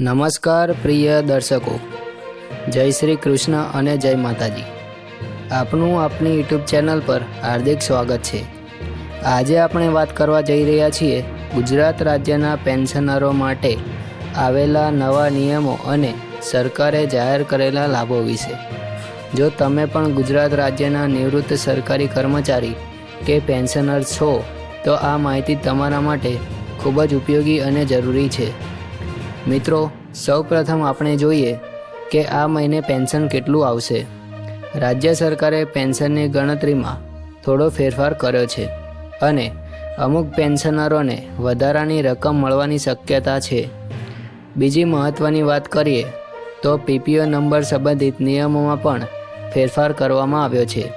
નમસ્કાર પ્રિય દર્શકો. જય શ્રી કૃષ્ણ અને જય માતાજી. આપનું આપની યુટ્યુબ ચેનલ પર હાર્દિક સ્વાગત છે. આજે આપણે વાત કરવા જઈ રહ્યા છીએ ગુજરાત રાજ્યના પેન્શનરો માટે આવેલા નવા નિયમો અને સરકારે જાહેર કરેલા લાભો વિશે. જો તમે પણ ગુજરાત રાજ્યના નિવૃત્ત સરકારી કર્મચારી કે પેન્શનર છો, તો આ માહિતી તમારા માટે ખૂબ જ ઉપયોગી અને જરૂરી છે. મિત્રો, સૌપ્રથમ આપણે જોઈએ કે આ મહિને પેન્શન કેટલું આવશે. રાજ્ય સરકારે પેન્શનની ગણતરીમાં થોડો ફેરફાર કર્યો છે અને અમુક પેન્શનરોને વધારાની રકમ મળવાની શક્યતા છે. બીજી મહત્ત્વની વાત કરીએ તો પીપીઓ નંબર સંબંધિત નિયમોમાં પણ ફેરફાર કરવામાં આવ્યો છે.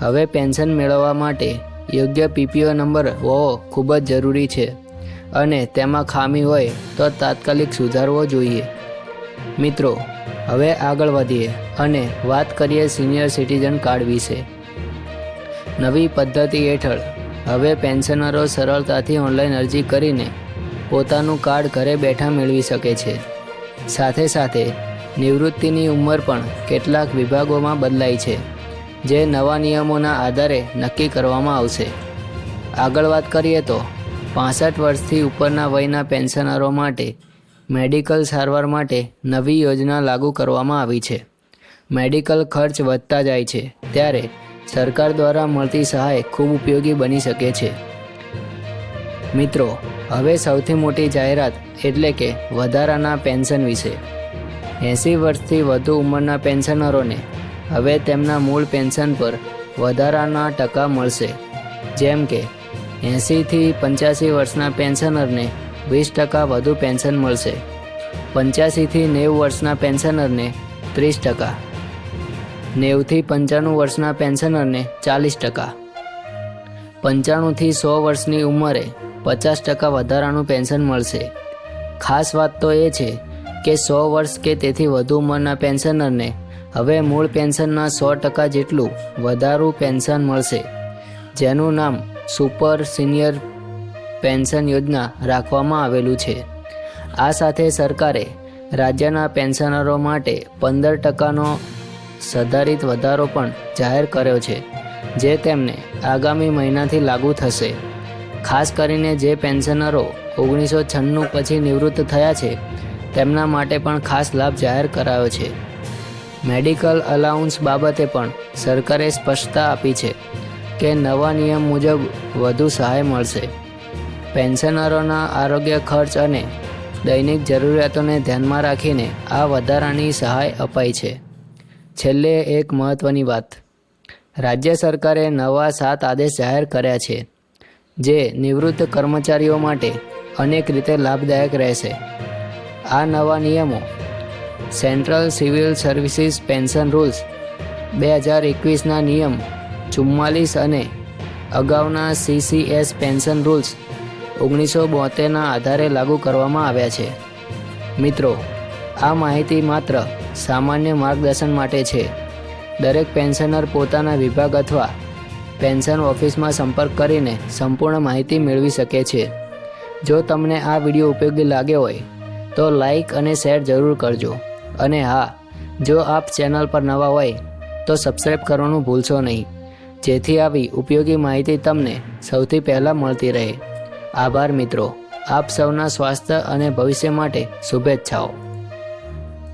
હવે પેન્શન મેળવવા માટે યોગ્ય પીપીઓ નંબર હોવો ખૂબ જ જરૂરી છે. અને તેમાં ખામી હોય તો તાત્કાલિક સુધારવો જોઈએ. મિત્રો, હવે આગળ વધીએ અને વાત કરીએ સિનિયર સિટીઝન કાર્ડ વિશે. નવી પદ્ધતિ હેઠળ, હવે પેન્શનરો સરળતાથી ઓનલાઈન અરજી કરીને પોતાનું કાર્ડ ઘરે બેઠા મેળવી શકે છે. સાથે સાથે, નિવૃત્તિની ઉંમર પણ કેટલાક વિભાગોમાં બદલાઈ છે, જે નવા નિયમોના આધારે નક્કી કરવામાં આવશે. આગળ વાત કરીએ તો પાસઠ વર્ષથી ઉપરના વયના પેન્શનરો માટે મેડિકલ સારવાર માટે નવી યોજના લાગુ કરવામાં આવી છે. મેડિકલ ખર્ચ વધતા જાય છે, ત્યારે સરકાર દ્વારા મળતી સહાય ખૂબ ઉપયોગી બની શકે છે. મિત્રો, હવે સૌથી મોટી જાહેરાત એટલે કે વધારાના પેન્શન વિશે. એંસી વર્ષથી વધુ ઉંમરના પેન્શનરોને હવે તેમના મૂળ પેન્શન પર વધારાના ટકા મળશે. જેમ કે એંસીથી પંચ્યાસી વર્ષના પેન્શનરને વીસ ટકા વધુ પેન્શન મળશે. પંચ્યાસીથી નેવું વર્ષના પેન્શનરને ત્રીસ ટકા. નેવથી પંચાણું વર્ષના પેન્શનરને ચાલીસ ટકા. પંચાણુંથી સો વર્ષની ઉંમરે પચાસ ટકા વધારાનું પેન્શન મળશે. ખાસ વાત તો એ છે કે સો વર્ષ કે તેથી વધુ ઉંમરના પેન્શનરને હવે મૂળ પેન્શનના સો ટકા જેટલું વધારું પેન્શન મળશે. જેનું નામ સુપર સિનિયર પેન્શન યોજના રાખવામાં આવેલું છે. આ સાથે સરકારે રાજ્યના પેન્શનરો માટે પંદર ટકાનો સધારિત વધારો પણ જાહેર કર્યો છે, જે તેમને આગામી મહિનાથી લાગુ થશે. ખાસ કરીને જે પેન્શનરો ઓગણીસો છન્નું પછી નિવૃત્ત થયા છે, તેમના માટે પણ ખાસ લાભ જાહેર કરાયો છે. મેડિકલ અલાઉન્સ બાબતે પણ સરકારે સ્પષ્ટતા આપી છે. કે નવા નિયમ મુજબ વધુ સહાય મળશે. પેન્શનરોના આરોગ્ય ખર્ચ અને દૈનિક જરૂરિયાતોને ધ્યાનમાં રાખીને આ વધારાની સહાય અપાઈ છે. છેલ્લે એક મહત્ત્વની વાત. રાજ્ય સરકારે નવા સાત આદેશ જાહેર કર્યા છે, જે નિવૃત્ત કર્મચારીઓ માટે અનેક રીતે લાભદાયક રહેશે. આ નવા નિયમો central civil services pension rules બે હજાર એકવીસના નિયમ ચુમ્માલીસ અને અગાઉના સીસીએસ પેન્શન રૂલ્સ ઓગણીસો બોતેરના આધારે લાગુ કરવામાં આવ્યા છે. મિત્રો, આ માહિતી માત્ર સામાન્ય માર્ગદર્શન માટે છે. દરેક પેન્શનર પોતાના વિભાગ અથવા પેન્શન ઓફિસમાં સંપર્ક કરીને સંપૂર્ણ માહિતી મેળવી શકે છે. જો તમને આ વીડિયો ઉપયોગી લાગ્યો હોય, તો લાઈક અને શેર જરૂર કરજો. અને હા, જો આપ ચેનલ પર નવા હોય, તો સબસ્ક્રાઈબ કરવાનું ભૂલશો નહીં. જેથી આવી ઉપયોગી માહિતી તમને સૌથી પહેલાં મળતી રહે. આભાર મિત્રો. આપ સૌના સ્વાસ્થ્ય અને ભવિષ્ય માટે શુભેચ્છાઓ.